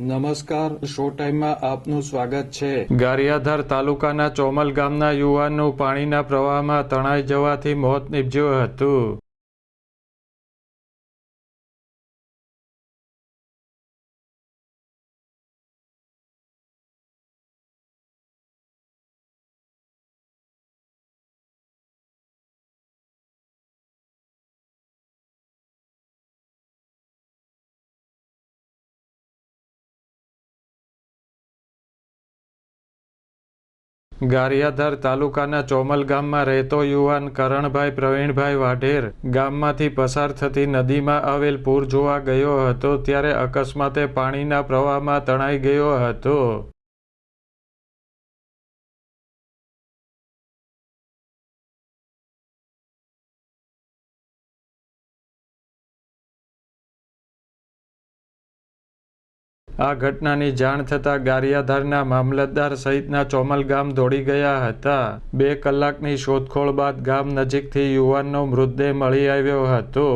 નમસ્કાર શો ટાઈમમાં આપનું સ્વાગત છે. ગારિયાધાર તાલુકાના ચોમલ ગામના યુવાનનું પાણીના પ્રવાહમાં તણાઈ જવાથી મોત નીપજ્યું હતું. ગારિયાધાર તાલુકાના ચોમલ ગામમાં રહેતો યુવાન કરણભાઈ પ્રવીણભાઈ વાઢેર ગામમાંથી પસાર થતી નદીમાં આવેલ પૂર જોવા ગયો હતો, ત્યારે અકસ્માતે પાણીના પ્રવાહમાં તણાઈ ગયો હતો. આ ઘટનાની જાણ થતાં ગારિયાધારના મામલતદાર સહિતના ચોમલ ગામ દોડી ગયા હતા. બે કલાકની શોધખોળ બાદ ગામ નજીકથી યુવાનનો મૃતદેહ મળી આવ્યો હતો.